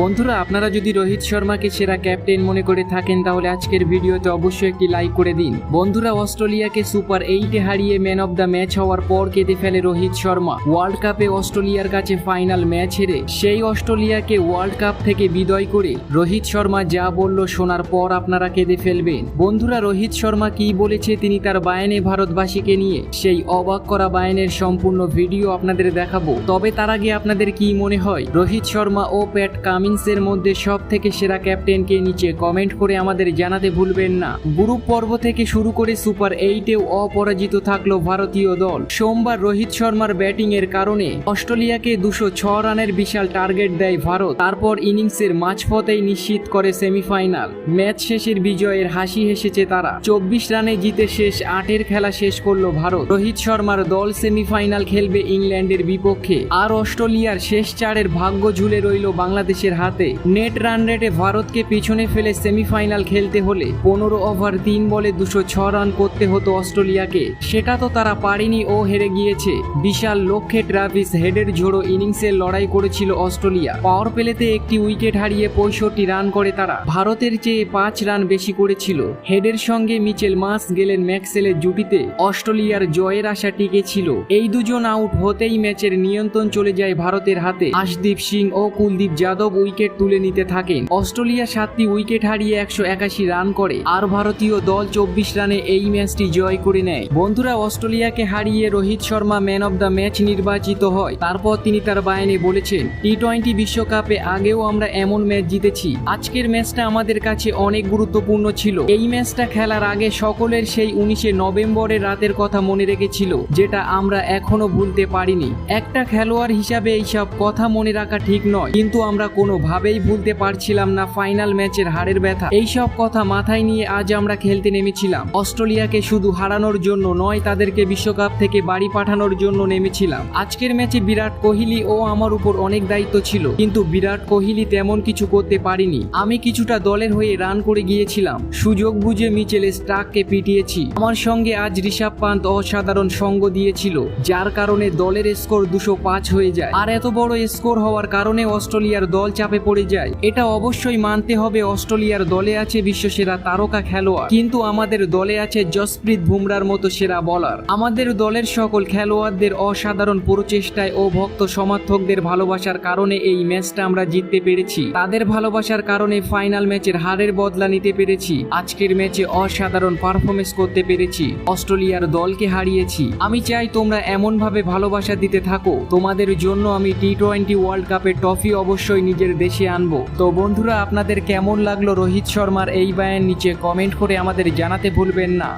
বন্ধুরা, আপনারা যদি রোহিত শর্মাকে সেরা ক্যাপ্টেন মনে করে থাকেন, তাহলে আজকের ভিডিওতে অবশ্যই একটি লাইক করে দিন। বন্ধুরা, অস্ট্রেলিয়াকে সুপার এইটে হারিয়ে ম্যান অব দ্য ম্যাচ হওয়ার পর কেঁদে ফেলে রোহিত শর্মা। ওয়ার্ল্ড কাপে অস্ট্রেলিয়ার কাছে ফাইনাল ম্যাচ হেরে সেই অস্ট্রেলিয়াকে ওয়ার্ল্ড কাপ থেকে বিদায় করে রোহিত শর্মা যা বলল শোনার পর আপনারা কেঁদে ফেলবেন। বন্ধুরা, রোহিত শর্মা কি বলেছে তিনি তার বায়ানে ভারতবাসীকে নিয়ে সেই অবাক করা বায়ানের সম্পূর্ণ ভিডিও আপনাদের দেখাবো। তবে তার আগে আপনাদের কি মনে হয়? রোহিত শর্মা ও প্যাট কামিন্সের মধ্যে সব থেকে সেরা ক্যাপ্টেনকে নিচে কমেন্ট করে আমাদের জানাতে ভুলবেন না। গ্রুপ পর্ব থেকে শুরু করে সুপার এইটেও অপরাজিত থাকল ভারতীয় দল। সোমবার রোহিত শর্মার ব্যাটিং এর কারণে অস্ট্রেলিয়াকে দুশো ছ রানের বিশাল টার্গেট দেয় ভারত। তারপর ইনিংসের মাঝপথেই নিশ্চিত করে সেমিফাইনাল। ম্যাচ শেষের বিজয়ের হাসি হেসেছে তারা। চব্বিশ রানে জিতে শেষ আটের খেলা শেষ করল ভারত। রোহিত শর্মার দল সেমিফাইনাল খেলবে ইংল্যান্ডের বিপক্ষে। আর অস্ট্রেলিয়ার শেষ চারের ভাগ্য ঝুলে রইল বাংলাদেশের হাতে। নেট রান রেটে ভারতকে পিছনে ফেলে সেমিফাইনাল খেলতে হলে পনেরো ওভার তিন বলে দুশো ছ রান করতে হতো অস্ট্রেলিয়াকে। সেটা তো তারা পারেনি ও হেরে গিয়েছে। বিশাল লক্ষ্যে ট্রাভিস হেডের ঝোড়ো ইনিংসের লড়াই করেছিল অস্ট্রেলিয়া। পাওয়ার প্লেতে একটি উইকেট হারিয়ে পঁয়ষট্টি রান করে তারা। ভারতের চেয়ে পাঁচ রান বেশি করেছিল। হেডের সঙ্গে মিচেল মাস গেলেন ম্যাক্সেলের জুটিতে। অস্ট্রেলিয়ার জয়ের আশা টিকে ছিল। এই দুজন আউট হতেই ম্যাচের নিয়ন্ত্রণ চলে যায় ভারতের হাতে। আশদীপ সিং ও কুলদীপ যাদব উইকেট তুলে নিতে থাকেন। অস্ট্রেলিয়া সাতটি উইকেট হারিয়ে একশো একাশি রান করে। আর ভারতীয় দল চব্বিশ রানে এই ম্যাচটি জয় করে নেয়। বন্ধুরা, অস্ট্রেলিয়াকে হারিয়ে Rohit Sharma man of the match নির্বাচিত হয়। তারপর তিনি তার বায়ানে বলেছেন টি টোয়েন্টি বিশ্বকাপে আগেও আমরা এমন ম্যাচ জিতেছি। আজকের ম্যাচটা আমাদের কাছে অনেক গুরুত্বপূর্ণ ছিল। এই ম্যাচটা খেলার আগে সকলের সেই উনিশে নভেম্বরের রাতের কথা মনে রেখেছিল, যেটা আমরা এখনও ভুলতে পারিনি। একটা খেলোয়াড় হিসাবে এইসব কথা মনে রাখা ঠিক নয়। কিন্তু আমরা কোনোভাবেই ভুলতে পারছিলাম না ফাইনাল ম্যাচের হারের ব্যথা। এইসব কথা মাথায় নিয়ে আজ আমরা খেলতে নেমেছিলাম। অস্ট্রেলিয়াকে শুধু হারানোর জন্য নয়, তাদেরকে বিশ্বকাপ থেকে বাড়ি পাঠানোর জন্য নেমেছিলাম। আজকের ম্যাচে বিরাট কোহলি ও আমার উপর অনেক দায়িত্ব ছিল, কিন্তু বিরাট কোহলি তেমন কিছু করতে পারিনি। আমি কিছুটা দলের হয়ে রান করে গিয়েছিলাম। সুযোগ বুঝে মিচেল স্টাককে পিটিয়েছি। আমার সঙ্গে আজ ঋষভ পান্ত অসাধারণ সঙ্গ দিয়েছিল, যার কারণে দলের স্কোর দুশো পাঁচ হয়ে যায়। আর এত বড় স্কোর হওয়ার কারণে অস্ট্রেলিয়ার দল চাপে পড়ে যায়। এটা অবশ্যই মানতে হবে অস্ট্রেলিয়ার দলে আছে বিশ্বসেরা তারকা খেলোয়াড়। কিন্তু আমাদের দলে আছে জসপ্রীত বুমরার মতো সেরা বলার। আমাদের দলের সকল খেলোয়াড়দের অসাধারণ প্রচেষ্টায় ও ভক্ত সমর্থকদের ভালোবাসার কারণে এই ম্যাচটা আমরা জিততে পেরেছি। তাদের ভালোবাসার কারণে ফাইনাল ম্যাচের হারের বদলা নিতে পেরেছি। আজকের ম্যাচে অসাধারণ পারফরমেন্স করতে পেরেছি। অস্ট্রেলিয়ার দলকে হারিয়েছি। আমি চাই তোমরা এমনভাবে ভালোবাসা দিতে থাকো। তোমাদের জন্য আমি টি টোয়েন্টি ওয়ার্ল্ড কাপের ট্রফি অবশ্যই নিজের দেশে আনব। তো বন্ধুরা, আপনাদের কেমন লাগল রোহিত শর্মার এই বায়ের নিচে কমেন্ট করে আমাদের জানাতে ভুলবেন না।